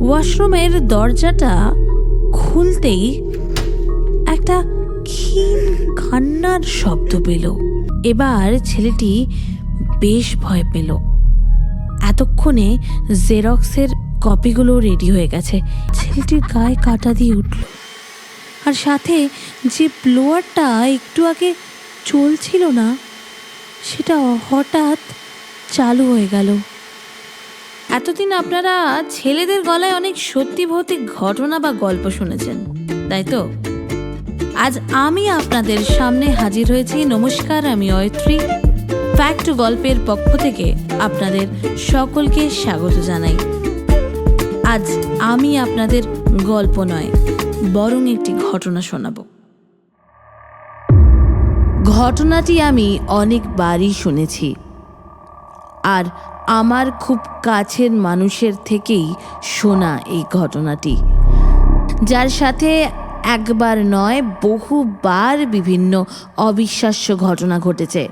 ওয়াশরুমের দরজাটা খুলতেই একটা ক্ষীণ কান্নার শব্দ পেল। এবার ছেলেটি বেশ ভয় পেল। এতক্ষণে জেরক্সের কপিগুলো রেডি হয়ে গেছে। ছেলেটির গায়ে কাটা দিয়ে উঠল। আর সাথে যে ব্লোয়ারটা একটু আগে চলছিল না, সেটা হঠাৎ চালু হয়ে গেল। এতদিন আপনারা ছেলেদের গলায় অনেক সত্যি ভৌতিক ঘটনা বা গল্প শুনেছেন, তাই তো? আজ আমি আপনাদের সামনে হাজির হয়েছি। নমস্কার, আমি অয়ত্রী। ফ্যাক্ট গল্পের পক্ষ থেকে আপনাদের সকলকে স্বাগত জানাই। আজ আমি আপনাদের গল্প নয়, বরং একটি ঘটনা শোনাব। ঘটনাটি আমি অনেকবারই শুনেছি। আর আমার খুব কাছের মানুষের থেকেই শোনা এই ঘটনাটি। যার সাথে একবার নয়, বহুবার বিভিন্ন অবিশ্বাস্য ঘটনা ঘটেছে।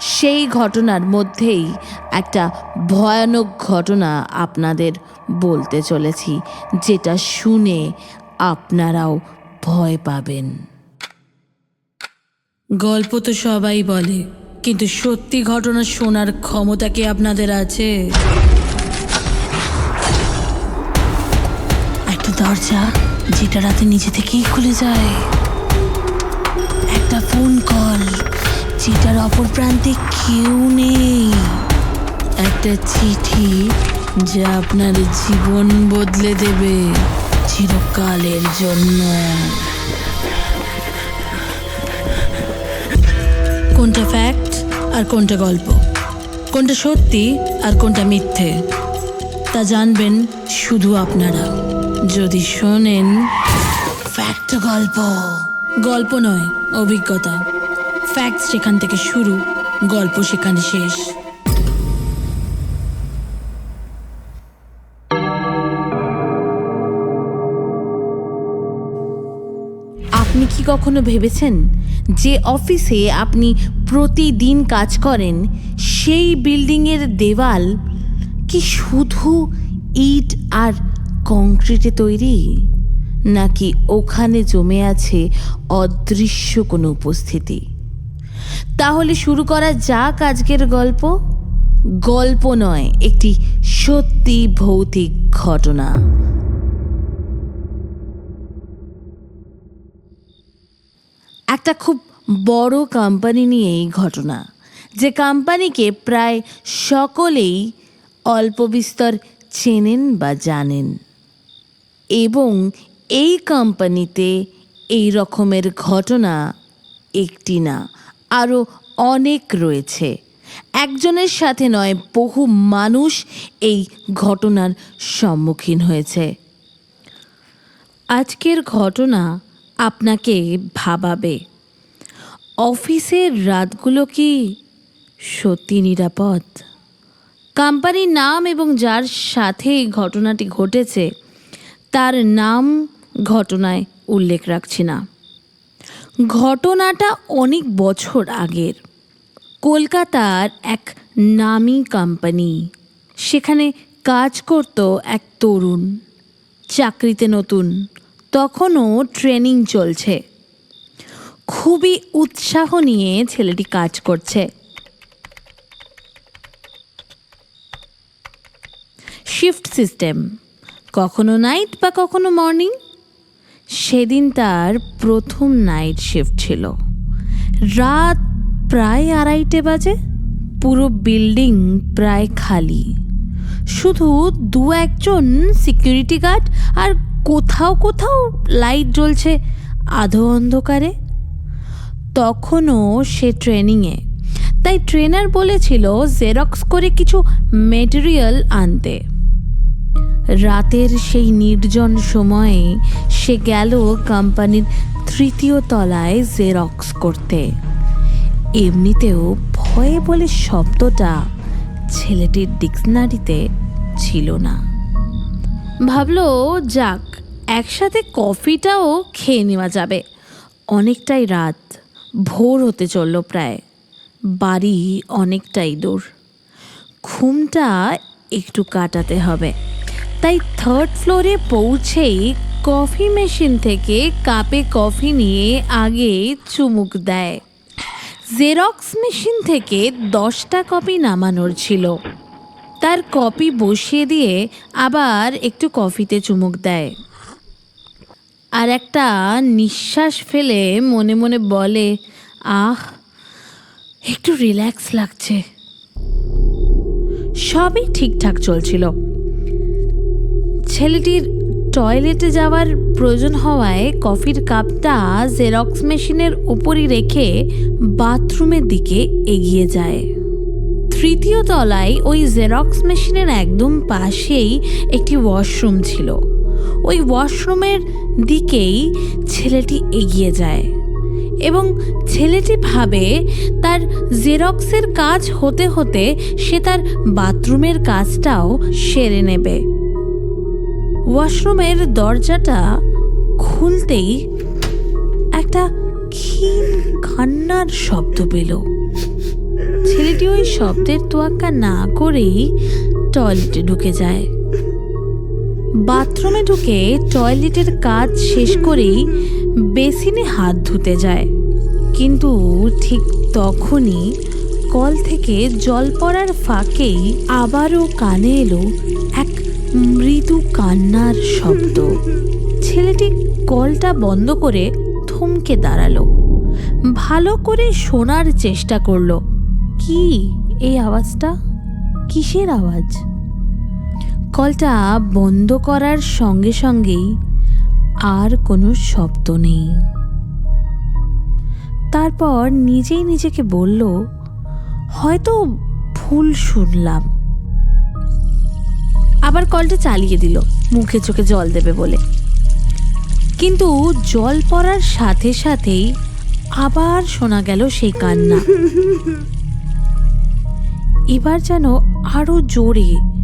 সেই ঘটনার মধ্যেই একটা ভয়ানক ঘটনা আপনাদের বলতে চলেছি, যেটা শুনে আপনারাও ভয় পাবেন। গল্প তো সবাই বলে কিন্তু সত্যি ঘটনা শোনার ক্ষমতা কি আপনাদের আছে? একটা দরজা যেটা রাতে নিজে থেকেই খুলে যায়। একটা ফোন কল যেটার অপর প্রান্তে কেউ নেই। একটা চিঠি যা আপনার জীবন বদলে দেবে চিরকালের জন্য। কোনটা ফ্যাক্ট আর কোনটা গল্প? কোনটা সত্যি আর কোনটা মিথ্যে? তা জানবেন শুধু আপনারা। যদি শোনেন ফ্যাক্ট গল্প। গল্প নয় অভিজ্ঞতা। ফ্যাক্ট সেখান থেকে শুরু গল্প সেখানে শেষ। কখনো ভেবেছেন যে অফিসে আপনি প্রতিদিন কাজ করেন, সেই বিল্ডিংয়ের দেওয়াল কি শুধু ইট আর কংক্রিটে তৈরি? নাকি ওখানে জমে আছে অদৃশ্য কোনো উপস্থিতি? তাহলে শুরু করা যাক আজকের গল্প। গল্প নয়, একটি সত্যি ভৌতিক ঘটনা। একটা খুব বড় কোম্পানি নিয়ে এই ঘটনা। যে কোম্পানিকে প্রায় সকলেই অল্প বিস্তর চেনেন বা জানেন। এবং এই কোম্পানিতে এই রকমের ঘটনা একটি না, আরও অনেক রয়েছে। একজনের সাথে নয়, বহু মানুষ এই ঘটনার সম্মুখীন হয়েছে। আজকের ঘটনা আপনাকে ভাবাবে। অফিসের রাতগুলো কি সত্যি নিরাপদ? কোম্পানির নাম এবং যার সাথে ঘটনাটি ঘটেছে, তার নাম ঘটনায় উল্লেখ রাখছি না। ঘটনাটা অনেক বছর আগের। কলকাতার এক নামি কোম্পানি, সেখানে কাজ করত এক তরুণ, চাকরিতে নতুন, তখনও ট্রেনিং চলছে। খুবই উৎসাহ নিয়ে ছেলেটি কাজ করছে। শিফট সিস্টেম কখনো নাইট বা কখনো মর্নিং সেদিন তার প্রথম নাইট শিফট ছিল। রাত প্রায় আড়াইটে বাজে, পুরো বিল্ডিং প্রায় খালি। শুধু দু একজন সিকিউরিটি গার্ড আর কোথাও কোথাও লাইট জ্বলছে, আধো অন্ধকারে। তখনও সে ট্রেনিংয়ে। তাই ট্রেনার বলেছিল জেরক্স করে কিছু মেটেরিয়াল আনতে। রাতের সেই নির্জন সময়ে সে গেল কোম্পানির তৃতীয় তলায় জেরক্স করতে। এমনিতেও ভয়ে বলে শব্দটা ছেলেটির ডিকশনারিতে ছিল না। ভাবল, যাক, একসাথে কফিটাও খেয়ে নেওয়া যাবে। অনেকটাই রাত। ভোর হতে চলল প্রায়। বাড়ি অনেকটাই দূর। ঘুমটা একটু কাটাতে হবে। তাই থার্ড ফ্লোরে পৌঁছেই কফি মেশিন থেকে কাপে কফি নিয়ে আগে চুমুক দেয়। জেরক্স মেশিন থেকে দশটা কপি নামানোর ছিল। তার কপি বসিয়ে দিয়ে আবার একটু কফিতে চুমুক দেয়। আর একটা নিঃশ্বাস ফেলে মনে মনে বলে, আহ, একটু রিল্যাক্স লাগছে। সবই ঠিকঠাক চলছিল। ছেলেটির টয়লেটে যাওয়ার প্রয়োজন হওয়ায় কফির কাপটা জেরক্স মেশিনের উপরই রেখে বাথরুমের দিকে এগিয়ে যায়। তৃতীয় তলায় ওই জেরক্স মেশিনের একদম পাশেই একটি ওয়াশরুম ছিল। ওই ওয়াশরুমের দিকেই ছেলেটি এগিয়ে যায় এবং ছেলেটি ভাবে তার জেরক্সের কাজ হতে হতে সে তার বাথরুমের কাজটাও সেরে নেবে। ওয়াশরুমের দরজাটা খুলতেই একটা ক্ষীণ কান্নার শব্দ পেল। ছেলেটি ওই শব্দের তোয়াক্কা না করেই টয়লেটে ঢুকে যায়। বাথরুমে ঢুকে টয়লেটের কাজ শেষ করেই বেসিনে হাত ধুতে যায়। কিন্তু ঠিক তখনই কল থেকে জল পড়ার ফাঁকেই আবারও কানে এলো এক মৃদু কান্নার শব্দ। ছেলেটি কলটা বন্ধ করে থমকে দাঁড়াল। ভালো করে শোনার চেষ্টা করল। কি এই আওয়াজটা? কিসের আওয়াজ? কলটা বন্ধ করার সঙ্গে সঙ্গেই আর কোনো শব্দ নেই। তারপর নিজেই নিজেকে বলল হয়তো ভুল শুনলাম। আবার কলটা চালিয়ে দিল মুখে চোখে জল দেবে বলে। কিন্তু জল পড়ার সাথে সাথেই আবার শোনা গেল সেই কান্না। এবার যেন আরও জোরে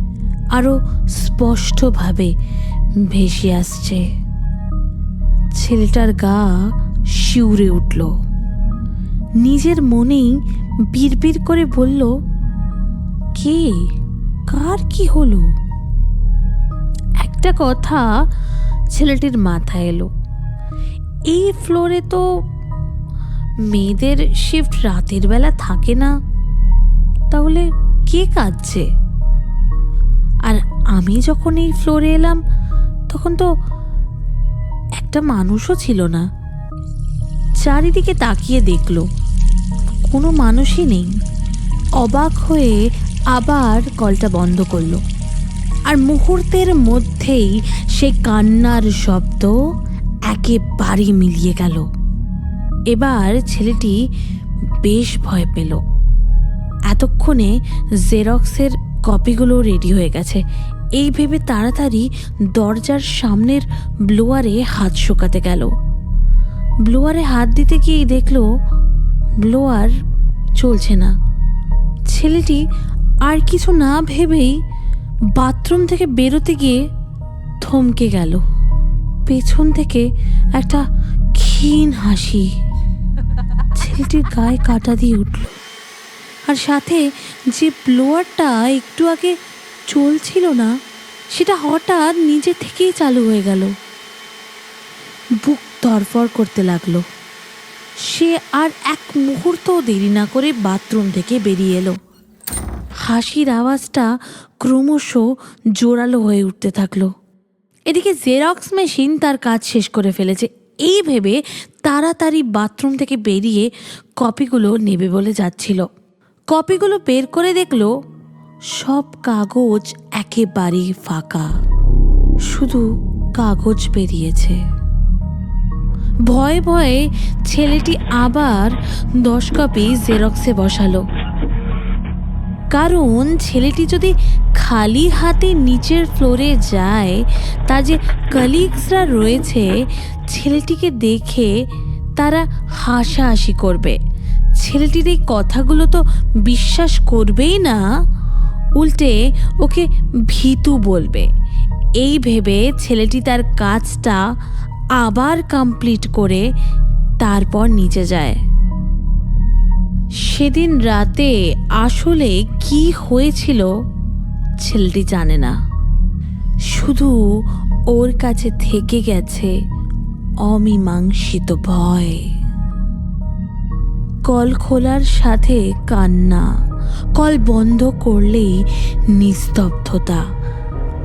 আরও স্পষ্টভাবে ভেসে আসছে। ছেলেটার গা শিউরে উঠল। নিজের মনেই বিড়বিড় করে বলল, কে? কার কি হলো? একটা কথা ছেলেটির মাথায় এলো। এই ফ্লোরে তো মেয়েদের শিফট রাতের বেলা থাকে না। তাহলে কে কাঁদছে? আমি যখন এই ফ্লোরে এলাম, তখন তো একটা মানুষও ছিল না। চারিদিকে তাকিয়ে দেখল, কোনো মানুষই নেই। অবাক হয়ে আবার কলটা বন্ধ করল। আর মুহূর্তের মধ্যেই সে কান্নার শব্দ একেবারে মিলিয়ে গেল। এবার ছেলেটি বেশ ভয় পেল। এতক্ষণে জেরক্সের কপিগুলো রেডি হয়ে গেছে। এই ভেবে তাড়াতাড়ি দরজার সামনের ব্লোয়ারে হাত শোকাতে গেল। ব্লোয়ারে হাত দিতে গিয়েই দেখল ব্লোয়ার চলছে না। ছেলেটি আর কিছু না ভেবেই বাথরুম থেকে বেরোতে গিয়ে থমকে গেল। পেছন থেকে একটা ক্ষীণ হাসি ছেলেটির গায়ে কাটা দিয়ে উঠল। আর সাথে যে ব্লোয়ারটা একটু আগে চলছিল না, সেটা হঠাৎ নিজে থেকেই চালু হয়ে গেল। বুক ধরফর করতে লাগল। সে আর এক মুহূর্তও দেরি না করে বাথরুম থেকে বেরিয়ে এলো। হাসির আওয়াজটা ক্রমশ জোরালো হয়ে উঠতে থাকল। এদিকে জেরক্স মেশিন তার কাজ শেষ করে ফেলেছে। এই ভেবে তাড়াতাড়ি বাথরুম থেকে বেরিয়ে কপিগুলো নেবে বলে যাচ্ছিল। কপিগুলো বের করে দেখল সব কাগজ একেবারেই ফাঁকা। শুধু কাগজ বেরিয়েছে ভয়ে ভয়ে ছেলেটি আবার দশ কপি জেরক্সে বসালো। কারণ ছেলেটি যদি খালি হাতে নিচের ফ্লোরে যায়, তা যে কলিগসরা রয়েছে, ছেলেটিকে দেখে তারা হাসাহাসি করবে। ছেলেটির এই কথাগুলো তো বিশ্বাস করবেই না। উল্টে ওকে ভীতু বলবে। এই ভেবে ছেলেটি তার কাজটা আবার কমপ্লিট করে তারপর নিচে যায়। সেদিন রাতে আসলে কি হয়েছিল ছেলেটি জানে না। শুধু ওর কাছে থেকে গেছে অমীমাংসিত ভয়। কল খোলার সাথে কান্না। কল বন্ধ করলেই নিস্তব্ধতা।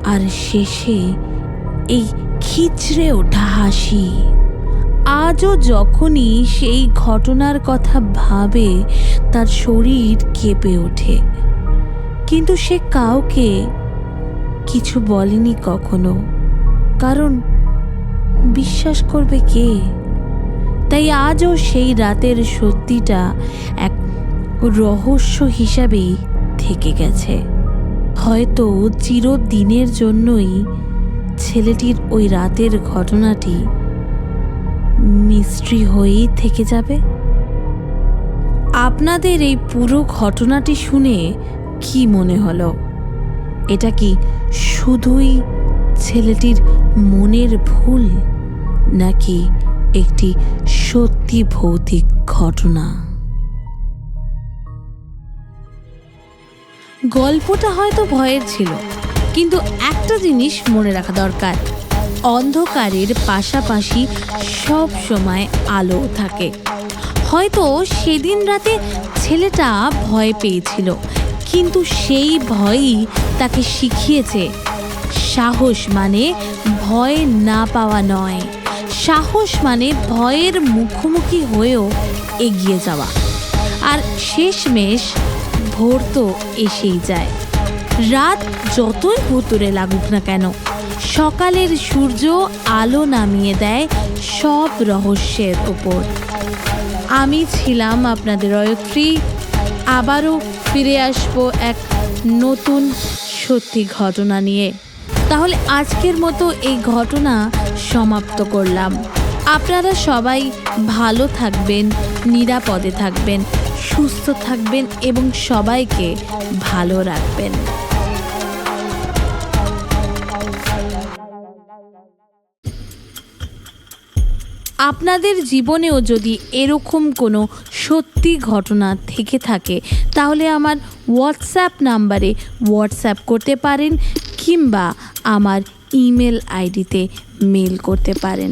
আর শেষে এই খিচড়ে ওঠা হাসি। আজও যখনই সেই ঘটনার কথা ভাবে, তার শরীর কেঁপে ওঠে। কিন্তু সে কাউকে কিছু বলেনি কখনো। কারণ বিশ্বাস করবে কে? তাই আজও সেই রাতের সত্যিটা এক রহস্য হিসাবেই থেকে গেছে। হয়তো চিরদিনের জন্যই ছেলেটির ওই রাতের ঘটনাটি মিস্ট্রি হয়েই থেকে যাবে। আপনাদের এই পুরো ঘটনাটি শুনে কি মনে হলো? এটা কি শুধুই ছেলেটির মনের ভুল, নাকি একটি সত্যি ভৌতিক ঘটনা? গল্পটা হয়তো ভয়ের ছিল, কিন্তু একটা জিনিস মনে রাখা দরকার। অন্ধকারের পাশাপাশি সব সময় আলো থাকে। হয়তো সেদিন রাতে ছেলেটা ভয় পেয়েছিল, কিন্তু সেই ভয়ই তাকে শিখিয়েছে। সাহস মানে ভয় না পাওয়া নয়। সাহস মানে ভয়ের মুখোমুখি হয়েও এগিয়ে যাওয়া। আর শেষমেশ ভোর তো এসেই যায়। রাত যতই ভুতুরে লাগুক না কেন, সকালের সূর্য আলো নামিয়ে দেয় সব রহস্যের ওপর। আমি ছিলাম আপনাদের অয়ত্রী, আবারও ফিরে আসব এক নতুন সত্যি ঘটনা নিয়ে। তাহলে আজকের মতো এই ঘটনা সমাপ্ত করলাম। আপনারা সবাই ভালো থাকবেন, নিরাপদে থাকবেন। সুস্থ থাকবেন এবং সবাইকে ভালো রাখবেন। আপনাদের জীবনেও যদি এরকম কোনো সত্যি ঘটনা থেকে থাকে, তাহলে আমার হোয়াটসঅ্যাপ নাম্বারে হোয়াটসঅ্যাপ করতে পারেন কিংবা আমার ইমেল আইডিতে মেল করতে পারেন।